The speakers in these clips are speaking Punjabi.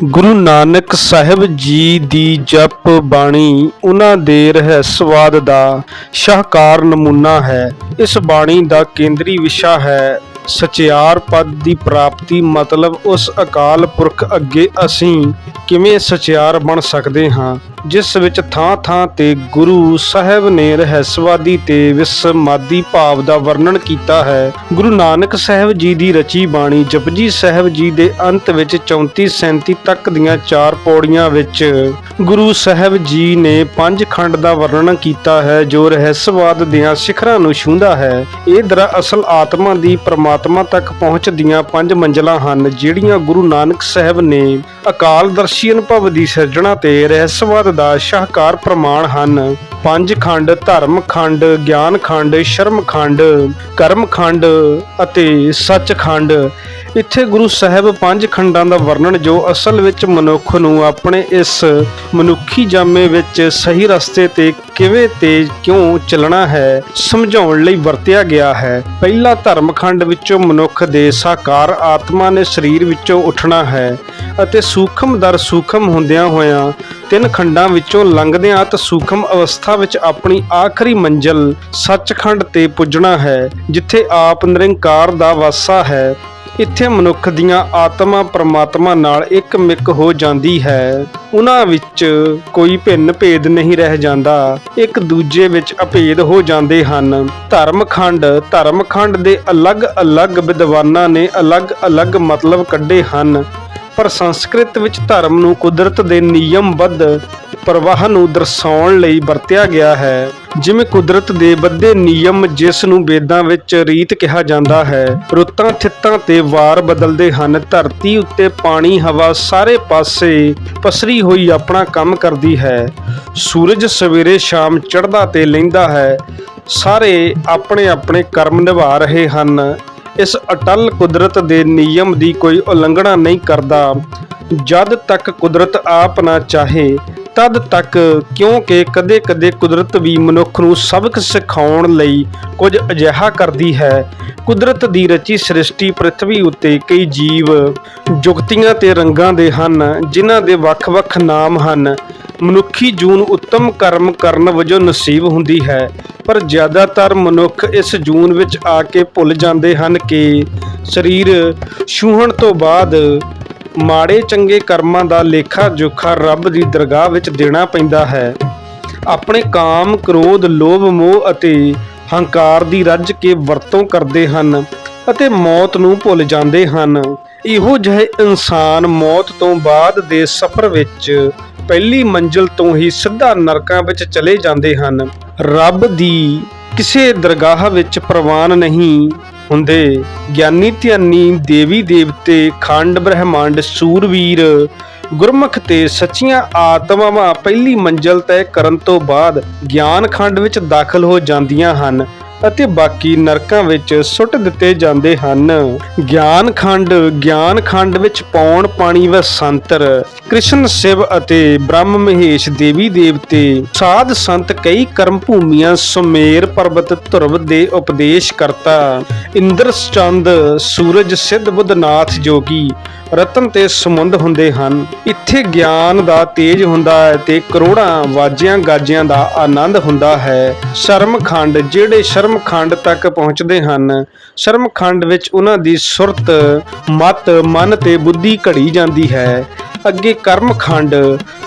ਗੁਰੂ ਨਾਨਕ ਸਾਹਿਬ ਜੀ ਦੀ ਜਪ ਬਾਣੀ ਉਹਨਾਂ ਦੇ ਰਹੱਸਵਾਦ ਦਾ ਸ਼ਾਹਕਾਰ ਨਮੂਨਾ ਹੈ। ਇਸ ਬਾਣੀ ਦਾ ਕੇਂਦਰੀ ਵਿਸ਼ਾ ਹੈ ਸਚਿਆਰ ਪਦ ਦੀ ਪ੍ਰਾਪਤੀ, ਮਤਲਬ ਉਸ ਅਕਾਲ ਪੁਰਖ ਅੱਗੇ ਅਸੀਂ ਕਿਵੇਂ ਸਚਿਆਰ ਬਣ ਸਕਦੇ ਹਾਂ? ਜਿਸ ਵਿੱਚ ਥਾਂ-ਥਾਂ ਤੇ ਗੁਰੂ ਸਾਹਿਬ ਨੇ ਰਹੱਸਵਾਦੀ ਤੇ ਵਿਸਮਾਦੀ ਭਾਵ ਦਾ ਵਰਣਨ ਕੀਤਾ ਹੈ। ਗੁਰੂ ਨਾਨਕ ਸਾਹਿਬ ਜੀ ਦੀ ਰਚੀ ਬਾਣੀ ਜਪਜੀ ਸਾਹਿਬ ਜੀ ਦੇ ਅੰਤ ਵਿੱਚ 34 37 ਤੱਕ ਦੀਆਂ ਚਾਰ ਪੌੜੀਆਂ ਵਿੱਚ ਗੁਰੂ ਸਾਹਿਬ ਜੀ ਨੇ ਪੰਜ ਖੰਡ ਦਾ ਵਰਣਨ ਕੀਤਾ ਹੈ, ਜੋ ਰਹੱਸਵਾਦ ਦੀਆਂ ਸਿਖਰਾਂ ਨੂੰ ਛੂੰਹਦਾ ਹੈ। ਇਹ ਦਰਅਸਲ ਆਤਮਾ ਦੀ ਪਰਮਾਤਮਾ ਤੱਕ ਪਹੁੰਚ ਦੀਆਂ ਪੰਜ ਮੰਜ਼ਲਾਂ ਹਨ, ਜਿਹੜੀਆਂ ਗੁਰੂ ਨਾਨਕ ਸਾਹਿਬ ਨੇ ਅਕਾਲ ਅਕਾਲਦਰਸ਼ੀ ਅਨੁਭਵ ਦੀ ਸਿਰਜਣਾ ਤੇ ਰਹੱਸਵਾਦ ਦਾ ਸ਼ਾਹਕਾਰ ਪ੍ਰਮਾਣ ਹਨ। ਪੰਜ ਖੰਡ, ਧਰਮ ਖੰਡ, ਗਿਆਨ ਖੰਡ, ਸ਼ਰਮ ਖੰਡ, ਕਰਮ ਖੰਡ ਅਤੇ ਸੱਚ ਖੰਡ। ਇੱਥੇ ਗੁਰੂ ਸਾਹਿਬ ਪੰਜ ਖੰਡਾਂ ਦਾ ਵਰਣਨ ਜੋ ਅਸਲ ਵਿੱਚ ਮਨੁੱਖ ਨੂੰ ਆਪਣੇ ਇਸ ਮਨੁੱਖੀ ਜਾਮੇ ਵਿੱਚ ਸਹੀ ਰਸਤੇ ਤੇ ਕਿਵੇਂ ਤੇ ਕਿਉਂ ਚੱਲਣਾ ਹੈ, ਸਮਝਾਉਣ ਲਈ ਵਰਤਿਆ ਗਿਆ ਹੈ। ਪਹਿਲਾ ਧਰਮ ਖੰਡ ਵਿੱਚੋਂ ਮਨੁੱਖ ਦੇ ਸਾਕਾਰ ਆਤਮਾ ਨੇ ਸਰੀਰ ਵਿੱਚੋਂ ਉੱਠਣਾ ਹੈ ਅਤੇ ਸੂਖਮ ਦਰ ਸੂਖਮ ਹੁੰਦਿਆਂ ਹੋਇਆਂ ਤਿੰਨ ਖੰਡਾਂ ਵਿੱਚੋਂ ਲੰਘਦਿਆਂ ਅਤ ਸੂਖਮ ਅਵਸਥਾ ਵਿੱਚ ਆਪਣੀ ਆਖਰੀ ਮੰਜ਼ਲ ਸੱਚਖੰਡ ਤੇ ਪੁੱਜਣਾ ਹੈ, ਜਿੱਥੇ ਆਪ ਨਿਰੰਕਾਰ ਦਾ ਵਾਸਾ ਹੈ। ਇੱਥੇ ਮਨੁੱਖ ਦੀਆਂ ਆਤਮਾ ਪ੍ਰਮਾਤਮਾ ਨਾਲ ਇੱਕ ਮਿਕ ਹੋ ਜਾਂਦੀ ਹੈ। ਉਹਨਾਂ ਵਿੱਚ ਕੋਈ ਭਿੰਨ ਭੇਦ ਨਹੀਂ ਰਹਿ ਜਾਂਦਾ। ਇੱਕ ਦੂਜੇ ਵਿੱਚ ਅਭੇਦ ਹੋ ਜਾਂਦੇ ਹਨ। ਧਰਮਖੰਡ ਧਰਮਖੰਡ ਦੇ ਅਲੱਗ-ਅਲੱਗ ਵਿਦਵਾਨਾਂ ਨੇ ਅਲੱਗ-ਅਲੱਗ ਮਤਲਬ ਕੱਢੇ ਹਨ। ਪਰ ਸੰਸਕ੍ਰਿਤ ਵਿੱਚ ਧਰਮ ਨੂੰ ਕੁਦਰਤ ਦੇ ਨਿਯਮਬੱਧ ਪ੍ਰਵਾਹ ਨੂੰ ਦਰਸਾਉਣ ਲਈ ਵਰਤਿਆ ਗਿਆ ਹੈ। ਜਿਵੇਂ ਕੁਦਰਤ ਦੇ ਬੱਧੇ ਨਿਯਮ ਜਿਸ ਨੂੰ ਵੇਦਾਂ ਵਿੱਚ ਰੀਤ ਕਿਹਾ ਜਾਂਦਾ ਹੈ, ਰੁੱਤਾਂ ਥਿੱਤਾਂ ਤੇ ਵਾਰ ਬਦਲਦੇ ਹਨ, ਧਰਤੀ ਉੱਤੇ ਪਾਣੀ, ਹਵਾ ਸਾਰੇ ਪਾਸੇ ਪਸਰੀ ਹੋਈ ਆਪਣਾ ਕੰਮ ਕਰਦੀ ਹੈ। ਸੂਰਜ ਸਵੇਰੇ ਸ਼ਾਮ ਚੜ੍ਹਦਾ ਤੇ ਲੈਂਦਾ ਹੈ, ਸਾਰੇ ਆਪਣੇ ਆਪਣੇ ਕਰਮ ਨਿਭਾ ਰਹੇ ਹਨ। ਇਸ ਅਟਲ ਕੁਦਰਤ ਦੇ ਨਿਯਮ ਦੀ ਕੋਈ ਉਲੰਘਣਾ ਨਹੀਂ ਕਰਦਾ। ਜਦ ਤੱਕ ਕੁਦਰਤ ਆਪ ਨਾ ਚਾਹੇ, ਤਦ ਤੱਕ ਕਿਉਂਕਿ ਕਦੇ-ਕਦੇ ਕੁਦਰਤ ਵੀ ਮਨੁੱਖ ਨੂੰ ਸਬਕ ਸਿਖਾਉਣ ਲਈ ਕੁਝ ਅਜਿਹਾ ਕਰਦੀ ਹੈ। ਕੁਦਰਤ ਦੀ ਰਚੀ ਸ੍ਰਿਸ਼ਟੀ ਪ੍ਰithvi ਉੱਤੇ ਕਈ ਜੀਵ ਜੁਗਤੀਆਂ ਤੇ ਰੰਗਾਂ ਦੇ ਹਨ, ਜਿਨ੍ਹਾਂ ਦੇ ਵੱਖ-ਵੱਖ ਨਾਮ ਹਨ। ਮਨੁੱਖੀ ਜੂਨ ਉੱਤਮ ਕਰਮ ਕਰਨ ਵਜੋਂ ਨਸੀਬ ਹੁੰਦੀ ਹੈ, ਪਰ ਜ਼ਿਆਦਾਤਰ ਮਨੁੱਖ ਇਸ ਜੂਨ ਵਿੱਚ ਆ ਕੇ ਭੁੱਲ ਜਾਂਦੇ ਹਨ ਕਿ ਸਰੀਰ ਛੂਹਣ ਤੋਂ ਬਾਅਦ ਮਾੜੇ ਚੰਗੇ ਕਰਮਾਂ ਦਾ ਲੇਖਾ ਜੋਖਾ ਰੱਬ ਦੀ ਦਰਗਾਹ ਵਿੱਚ ਦੇਣਾ ਪੈਂਦਾ ਹੈ। ਆਪਣੇ ਕਾਮ, ਕ੍ਰੋਧ, ਲੋਭ, ਮੋਹ ਅਤੇ ਹੰਕਾਰ ਦੀ ਰੱਜ ਕੇ ਵਰਤੋਂ ਕਰਦੇ ਹਨ ਅਤੇ ਮੌਤ ਨੂੰ ਭੁੱਲ ਜਾਂਦੇ ਹਨ। ਇਹੋ ਜਿਹੇ ਇਨਸਾਨ ਮੌਤ ਤੋਂ ਬਾਅਦ ਦੇ ਸਫ਼ਰ ਵਿੱਚ ਪਹਿਲੀ ਮੰਜ਼ਿਲ ਤੋਂ ਹੀ ਸਿੱਧਾ ਨਰਕਾਂ ਵਿੱਚ ਚਲੇ ਜਾਂਦੇ ਹਨ। ਰੱਬ ਦੀ ਕਿਸੇ ਦਰਗਾਹ ਵਿੱਚ ਪ੍ਰਵਾਨ ਨਹੀਂ ਹੁੰਦੇ। ਗਿਆਨੀ ਧਿਆਨੀ ਦੇਵੀ ਦੇਵਤੇ, ਖੰਡ ਬ੍ਰਹਮੰਡ, ਸੂਰਵੀਰ, ਗੁਰਮੁਖ ਤੇ ਸੱਚੀਆਂ ਆਤਮਾਵਾਂ ਪਹਿਲੀ ਮੰਜ਼ਲ ਤੈਅ ਕਰਨ ਤੋਂ ਬਾਅਦ ਗਿਆਨ ਖੰਡ ਵਿੱਚ ਦਾਖਲ ਹੋ ਜਾਂਦੀਆਂ ਹਨ। ਅਤੇ ਬਾਕੀ ਨਰਕਾਂ ਵਿੱਚ ਸੁੱਟ ਦਿੱਤੇ ਜਾਂਦੇ ਹਨ। ਗਿਆਨ ਖੰਡ ਗਿਆਨ ਖੰਡ ਵਿੱਚ ਪੌਣ ਪਾਣੀ ਵਸੰਤਰ, ਕ੍ਰਿਸ਼ਨ ਸ਼ਿਵ ਅਤੇ ਬ੍ਰਹਮ ਮਹੇਸ਼ ਦੇਵੀ ਦੇਵਤੇ, ਸਾਧ ਸੰਤ ਕਈ ਕਰਮ ਭੂਮੀਆਂ ਸੁਮੇਰ ਪਰਬਤ ਧਰਵ ਦੇ ਉਪਦੇਸ਼ ਕਰਤਾ। ਇੰਦਰ ਚੰਦ, ਸੂਰਜ ਸਿੱਧ ਬੁੱਧਨਾਥ ਜੋਗੀ ਰਤਨ ਤੇ ਸਮੁੰਦ ਹੁੰਦੇ ਹਨ। ਇੱਥੇ ਗਿਆਨ ਦਾ ਤੇਜ ਹੁੰਦਾ ਹੈ ਤੇ ਕਰੋੜਾਂ ਵਾਜਿਆਂ ਗਾਜਿਆਂ ਦਾ ਆਨੰਦ ਹੁੰਦਾ ਹੈ। ਸ਼ਰਮ ਖੰਡ, ਜਿਹੜੇ ਸ਼ਰਮ ਸ਼ਰਮਖੰਡ ਤੱਕ ਪਹੁੰਚਦੇ ਹਨ। ਸ਼ਰਮਖੰਡ ਵਿੱਚ ਉਹਨਾਂ ਦੀ ਸੁਰਤ, ਮਤ, ਮਨ ਤੇ ਬੁੱਧੀ ਘੜੀ ਜਾਂਦੀ ਹੈ। ਅੱਗੇ ਕਰਮਖੰਡ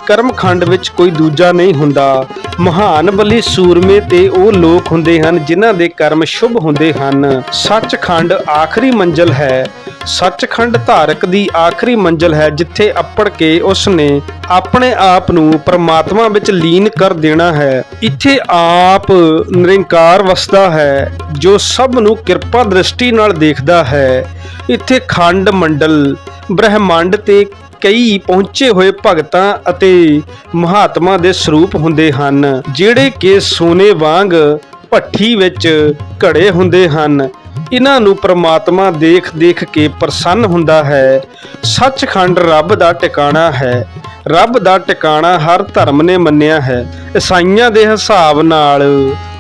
ਕਰਮਖੰਡ ਵਿੱਚ ਕੋਈ ਦੂਜਾ ਨਹੀਂ ਹੁੰਦਾ। ਮਹਾਨ ਬਲੀ ਸੂਰਮੇ ਤੇ ਉਹ ਲੋਕ ਹੁੰਦੇ ਹਨ ਜਿਨ੍ਹਾਂ ਦੇ ਕਰਮ ਸ਼ੁਭ ਹੁੰਦੇ ਹਨ। ਸੱਚਖੰਡ ਆਖਰੀ ਮੰਜ਼ਲ ਹੈ। ਸੱਚਖੰਡ ਧਾਰਕ ਦੀ ਆਖਰੀ ਮੰਜ਼ਲ ਹੈ ਜਿੱਥੇ ਅੱਪੜ ਕੇ ਉਸ ਨੇ ਆਪਣੇ ਆਪ ਨੂੰ ਪਰਮਾਤਮਾ ਵਿੱਚ ਲੀਨ ਕਰ ਦੇਣਾ ਹੈ। ਇੱਥੇ ਆਪ ਨਿਰੰਕਾਰ ਵਸਦਾ ਹੈ, ਜੋ ਸਭ ਨੂੰ ਕਿਰਪਾ ਦ੍ਰਿਸ਼ਟੀ ਨਾਲ ਦੇਖਦਾ ਹੈ। ਇੱਥੇ ਖੰਡ ਮੰਡਲ, ਬ੍ਰਹਿਮੰਡ ਤੇ ਕਈ ਪਹੁੰਚੇ ਹੋਏ ਭਗਤਾਂ ਅਤੇ ਮਹਾਤਮਾ ਦੇ ਸਰੂਪ ਹੁੰਦੇ ਹਨ, ਜਿਹੜੇ ਕਿ ਸੋਨੇ ਵਾਂਗ ਭੱਠੀ ਵਿੱਚ ਘੜੇ ਹੁੰਦੇ ਹਨ। ਇਹਨਾਂ ਨੂੰ ਪ੍ਰਮਾਤਮਾ ਦੇਖ ਦੇਖ ਕੇ ਪ੍ਰਸੰਨ ਹੁੰਦਾ ਹੈ। ਸੱਚਖੰਡ ਰੱਬ ਦਾ ਟਿਕਾਣਾ ਹੈ। ਰੱਬ ਦਾ ਟਿਕਾਣਾ ਹਰ ਧਰਮ ਨੇ ਮੰਨਿਆ ਹੈ। ਈਸਾਈਆਂ ਦੇ ਹਿਸਾਬ ਨਾਲ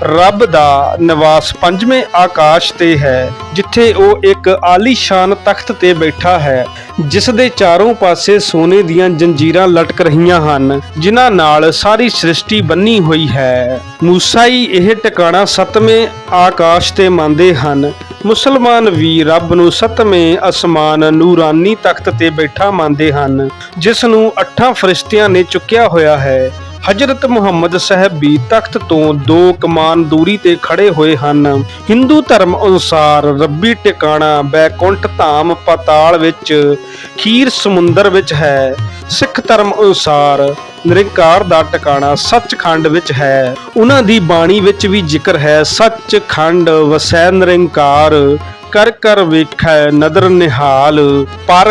ਰੱਬ ਦਾ ਨਿਵਾਸ ਪੰਜਵੇਂ ਆਕਾਸ਼ ਤੇ ਹੈ, ਜਿੱਥੇ ਉਹ ਇੱਕ ਆਲੀਸ਼ਾਨ ਤਖਤ ਤੇ ਬੈਠਾ ਹੈ, ਜਿਸ ਦੇ ਚਾਰੋਂ ਪਾਸੇ ਸੋਨੇ ਦੀਆਂ ਜੰਜੀਰਾਂ ਲਟਕ ਰਹੀਆਂ ਹਨ, ਜਿਨ੍ਹਾਂ ਨਾਲ ਸਾਰੀ ਸ੍ਰਿਸ਼ਟੀ ਬੰਨੀ ਹੋਈ ਹੈ। ਮੂਸਾਈ ਇਹ ਟਿਕਾਣਾ ਸੱਤਵੇਂ ਆਕਾਸ਼ ਤੇ ਮੰਨਦੇ ਹਨ। ਮੁਸਲਮਾਨ ਵੀ ਰੱਬ ਨੂੰ ਸੱਤਵੇਂ ਅਸਮਾਨ ਨੂਰਾਨੀ ਤਖਤ ਤੇ ਬੈਠਾ ਮੰਨਦੇ ਹਨ, ਜਿਸ ਨੂੰ ਅੱਠਾਂ ਫਰਿਸ਼ਤਿਆਂ ਨੇ ਚੁੱਕਿਆ ਹੋਇਆ ਹੈ। ਹਜਰਤ ਮੁਹੰਮਦ ਸਾਹਿਬ ਵੀ ਤਖਤ ਤੋਂ ਦੋ ਕਮਾਨ ਦੂਰੀ ਤੇ ਖੜੇ ਹੋਏ ਹਨ। ਹਿੰਦੂ ਧਰਮ ਅਨੁਸਾਰ ਰੱਬੀ ਟਿਕਾਣਾ ਬੈਕੁੰਠ ਧਾਮ ਪਾਤਾਲ ਵਿੱਚ ਖੀਰ ਸਮੁੰਦਰ ਵਿੱਚ ਹੈ। ਸਿੱਖ ਧਰਮ ਅਨੁਸਾਰ ਨਿਰੰਕਾਰ ਦਾ ਟਿਕਾਣਾ ਸੱਚਖੰਡ ਵਿੱਚ ਹੈ। ਉਹਨਾਂ ਦੀ ਬਾਣੀ ਵਿੱਚ ਵੀ ਜ਼ਿਕਰ ਹੈ, ਸੱਚਖੰਡ ਵਸੈ ਨਿਰੰਕਾਰ। ਕਰ ਕਰ ਵੇਖੈ ਨਦਰ ਨਿਹਾਲ। ਪਰ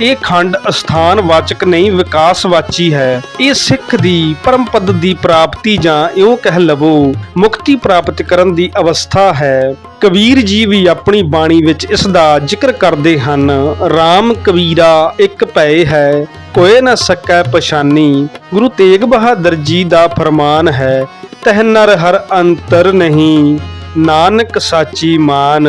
ਇਹ ਖੰਡ ਅਸਥਾਨ ਵਾਚਕ ਨਹੀਂ, ਵਿਕਾਸ ਵਾਚੀ ਹੈ। ਇਹ ਸਿੱਖ ਦੀ ਪਰਮ ਪਦ ਦੀ ਪ੍ਰਾਪਤੀ ਜਾਂ ਇਉਂ ਕਹਿ ਲਵੋ, ਮੁਕਤੀ ਪ੍ਰਾਪਤ ਕਰਨ ਦੀ ਅਵਸਥਾ ਹੈ। ਕਬੀਰ ਜੀ ਵੀ ਆਪਣੀ ਬਾਣੀ ਵਿੱਚ ਇਸ ਦਾ ਜ਼ਿਕਰ ਕਰਦੇ ਹਨ RAM ਕਬੀਰਾ, ਇੱਕ ਪਏ ਹੈ ਕੋਏ ਨਾ ਸਕੈ ਪਛਾਨੀ। ਗੁਰੂ ਤੇਗ ਬਹਾਦਰ ਜੀ ਦਾ ਫਰਮਾਨ ਹੈ, ਤਹਿ ਨਰ ਹਰ ਅੰਤਰ ਨਹੀਂ, ਨਾਨਕ ਸਾਚੀ ਮਾਨ।